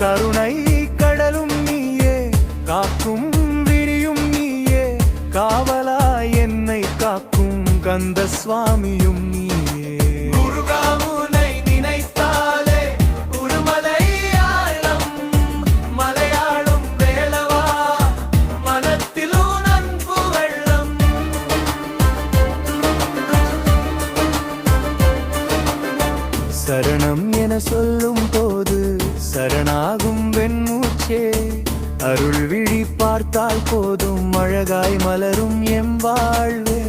கருணை கடலும் நீயே காக்கும் விரியும் நீயே காவலா என்னை காக்கும் கந்த சுவாமியும் நீ என சொல்லும் போது சரணாகும் வெண்மூச்சே அருள் விழி பார்த்தால் போதும். அழகாய் மலரும் எம் வாழ்வே.